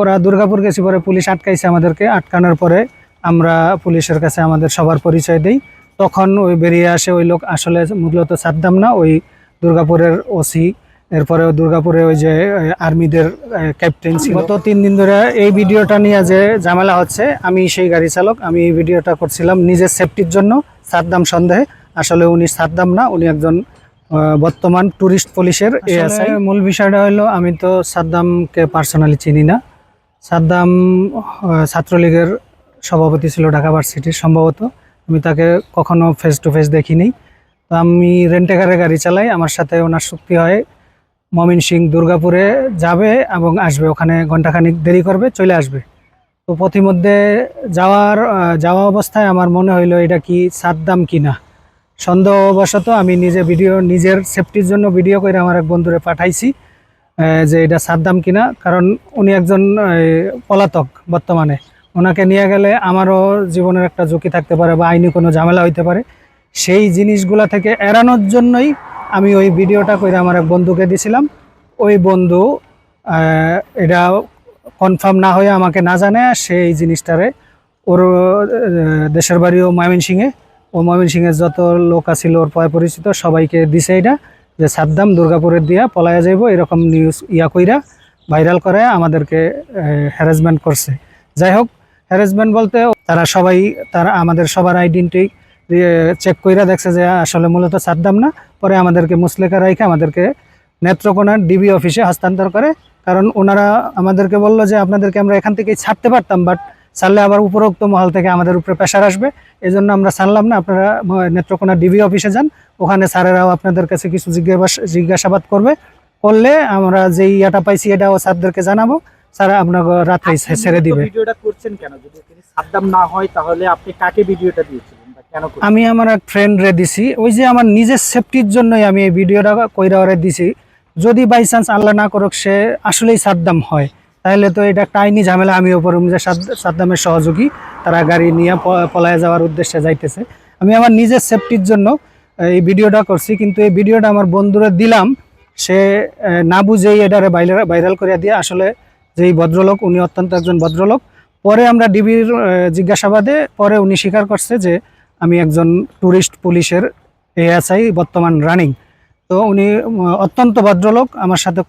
ওরা দুর্গাপুর গেছি পরে পুলিশ আটকাইছে আমাদেরকে। আটকানোর পরে আমরা পুলিশের কাছে আমাদের সবার পরিচয় দিই। তখন ওই বেরিয়ে আসে ওই লোক আসলে মূলত সাদ্দাম না ওই দুর্গাপুরের ওসি। এরপরে দুর্গাপুরে ওই যে আর্মিদের ক্যাপ্টেন ছিল। গত তিন দিন ধরে এই ভিডিওটা নিয়ে যে ঝামেলা হচ্ছে আমি সেই গাড়ি চালক আমি এই ভিডিওটা করছিলাম নিজের সেফটির জন্য সাদ্দাম সন্দেহে। আসলে উনি সাদ্দাম না উনি একজন বর্তমান ট্যুরিস্ট পুলিশের এএসআই মূল বিষয়টা হলো আমি তো সাদ্দামকে পার্সোনালি চিনি না। সাদ্দাম ছাত্রলীগের সভাপতি ছিল ঢাকা ভার্সিটির সম্ভবত। আমি তাকে কখনো ফেস টু ফেস দেখিনি। তো আমি রেন্টেকারে গাড়ি চালাই, আমার সাথে ওনার চুক্তি হয়। মমিন সিং দুর্গাপুরে যাবে এবং আসবে, ওখানে ঘন্টাখানিক দেরি করবে, চলে আসবে। তো পথিমধ্যে যাওয়ার যাওয়া অবস্থায় আমার মনে হইল, এটা কি সাদ্দাম কিনা সন্দেহবশত আমি নিজে ভিডিও নিজের সেফটির জন্য ভিডিও করে আমার এক বন্ধুরে পাঠাইছি। যে এটা সাদ্দাম কিনা, কারণ উনি একজন পলাতক বর্তমানে। ওনাকে নিয়ে গেলে আমারও জীবনের একটা ঝুঁকি থাকতে পারে বা আইনি কোনো ঝামেলা হইতে পারে। সেই জিনিসগুলা থেকে এড়ানোর জন্যই আমি ওই ভিডিওটা করে আমার এক বন্ধুকে দিছিলাম। ওই বন্ধু এটা কনফার্ম না হয়ে আমাকে না জানে সেই জিনিসটারে ওর দেশের বাড়িও ময়মনসিংহে। ও ময়মনসিংহের যত লোক আছিল, ওর পয় পরিচিত, সবাইকে দিছে এটা। যে সাদ্দাম দুর্গাপুরের দিয়া পলায়া যাইব, এরকম নিউজ ইয়া কইরা ভাইরাল করে আমাদেরকে হ্যারাসমেন্ট করছে। যাই হোক হ্যারাসমেন্ট বলতে তারা সবাই, তারা আমাদের সবার আইডেন্টি চেক কইরা দেখছে যে আসলে মূলত সাদ্দাম না। পরে আমাদেরকে মুসলেকা রাইখে আমাদেরকে নেত্রকোনার ডিবি অফিসে হস্তান্তর করে। কারণ ওনারা আমাদেরকে বলল যে, আপনাদেরকে আমরা এখান থেকেই ছাড়তে পারতাম বাট ছাড়লে আবার উপরোক্ত মহল থেকে আমাদের উপরে প্রেশার আসবে। এই জন্য আমরা ছাড়লাম না। আপনারা নেত্রকোনা ডিবি অফিসে যান। ওখানে স্যারেরাও আপনাদের কাছে কিছু জিজ্ঞাসা জিজ্ঞাসাবাদ করবে। করলে আমরা যে ইয়াটা পাইছি এটাও স্যারদেরকে জানাব। স্যার আপনাকে রাত্রে ছেড়ে দিবে। ভিডিওটা করছেন কেন? যদি সাদ্দাম না হয় তাহলে আপনি কাকে ভিডিওটা দিয়েছিলেন কেন আমি আমার এক ফ্রেন্ড রে দিছি। ওই যে আমার নিজের সেফটির জন্যই আমি এই ভিডিওটা কইরা ওরে দিছি। যদি বাই চান্স আল্লাহ না করুক সে আসলেই সাদ্দাম হয়। তাহলে তো এটা একটা আইনি ঝামেলা। আমি ওপর যে সাদ- সাদ্দামের সহযোগী তারা গাড়ি নিয়ে পলায়ে যাওয়ার উদ্দেশ্যে যাইতেছে। আমি আমার নিজের সেফটির জন্য এই ভিডিওটা করছি, কিন্তু এই ভিডিওটা আমার বন্ধুরা দিলাম। সে না বুঝেই এটারে ভাইরাল ভাইরাল করে দিয়ে আসলে যেই ভদ্রলোক, উনি অত্যন্ত একজন ভদ্রলোক। পরে আমরা ডিবির জিজ্ঞাসাবাদে পরে উনি স্বীকার করছে যে আমি একজন ট্যুরিস্ট পুলিশের এএসআই, বর্তমান রানিং। তো উনি অত্যন্ত ভদ্রলোক, আমার সাথে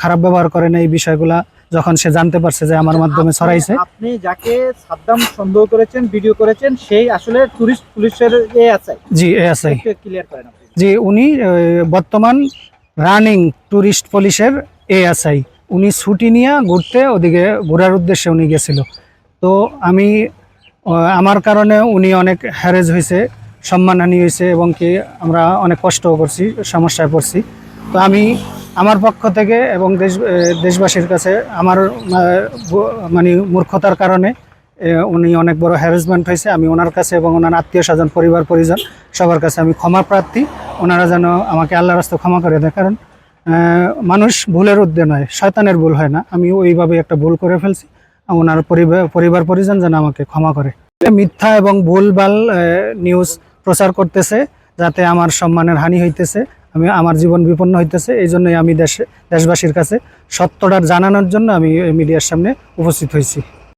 খারাপ ব্যবহার করেন এই বিষয়গুলা। যখন সে জানতে পারছে যে আমার মাধ্যমে আপনি- ছড়াইছে। আপনি যাকে সাদ্দাম সন্দেহ করেছেন ভিডিও করেছেন সেই আসলে টুরিস্ট পুলিশের এ আছে। জি এএসআই ক্লিয়ার করেন যে উনি বর্তমান রানিং ট্যুরিস্ট পুলিশের এ এএসআই উনি ছুটি নিয়ে ঘুরতে ওদিকে ঘোরার উদ্দেশ্যে উনি গেছিল। তো আমি আমার কারণে উনি অনেক হ্যারেজ হয়েছে সম্মানহানি হয়েছে এবং কি আমরা অনেক কষ্টও করছি সমস্যায় পড়ছি। তো আমি আমার পক্ষ থেকে এবং দেশ দেশবাসীর কাছে আমার মানে মূর্খতার কারণে উনি অনেক বড় হ্যারাসমেন্ট হয়েছে। আমি ওনার কাছে এবং ওনার আত্মীয় স্বজন, পরিবার, পরিজন সবার কাছে আমি ক্ষমা প্রার্থী। ওনারা যেন আমাকে আল্লাহ রাস্তা ক্ষমা করে দেয়। কারণ মানুষ ভুলের উদ্দে নয়, শয়তানের ভুল হয় না। আমি ওইভাবে একটা ভুল করে ফেলছি। ওনার পরিবার পরিবার, পরিজন যেন আমাকে ক্ষমা করে। মিথ্যা এবং ভুলভাল নিউজ প্রচার করতেছে, যাতে আমার সম্মানের হানি হইতেছে। আমি, আমার জীবন বিপন্ন হইতেছে, এই জন্যই আমি দেশে, দেশবাসীর কাছে সত্যটা জানানোর জন্য আমি মিডিয়ার সামনে উপস্থিত হয়েছি।